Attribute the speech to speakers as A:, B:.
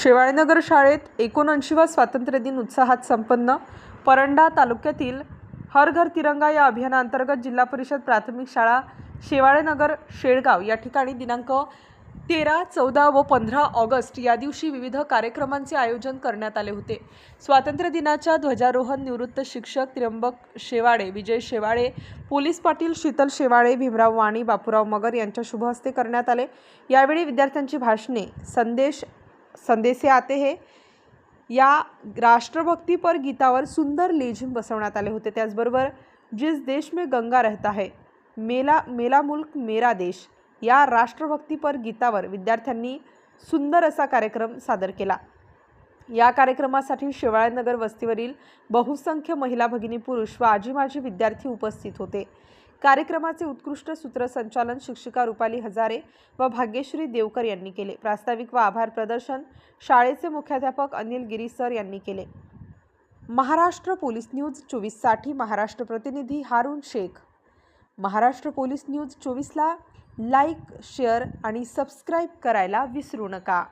A: शेवाळेनगर शाळेत एकोणऐंशीवा स्वातंत्र्य दिन उत्साहात संपन्न. परंडा तालुक्यातील हर घर तिरंगा या अभियानांतर्गत जिल्हा परिषद प्राथमिक शाळा शेवाळेनगर शेळगाव या ठिकाणी दिनांक तेरा चौदा व पंधरा ऑगस्ट या दिवशी विविध कार्यक्रमांचे आयोजन करण्यात आले होते. स्वातंत्र्य दिनाच्या ध्वजारोहण निवृत्त शिक्षक त्र्यंबक शेवाळे विजय शेवाळे पोलीस पाटील शीतल शेवाळे भीमराव वाणी बापूराव मगर यांच्या शुभ हस्ते करण्यात आले. यावेळी विद्यार्थ्यांची भाषणे संदेश संदेसे आते हे. या राष्ट्रभक्तीपर गीतावर सुंदर लेझिम बसवण्यात आले होते. त्याचबरोबर जिस देश में गंगा रहता है मेला मेला मुल्क मेरा देश या राष्ट्रभक्तीपर गीतावर विद्यार्थ्यांनी सुंदर असा कार्यक्रम सादर केला. या कार्यक्रमासाठी शेवाळेनगर वस्तीवरील बहुसंख्य महिला भगिनी पुरुष व आजी माजी विद्यार्थी उपस्थित होते. कार्यक्रमाचे उत्कृष्ट सूत्रसंचालन शिक्षिका रुपाली हजारे व भाग्यश्री देवकर यांनी केले. प्रास्ताविक व आभार प्रदर्शन शाळेचे मुख्याध्यापक अनिल गिरी सर यांनी केले. महाराष्ट्र पोलीस न्यूज चोवीससाठी महाराष्ट्र प्रतिनिधी हारून शेख. महाराष्ट्र पोलीस न्यूज चोवीसला लाईक शेअर आणि सबस्क्राईब करायला विसरू नका.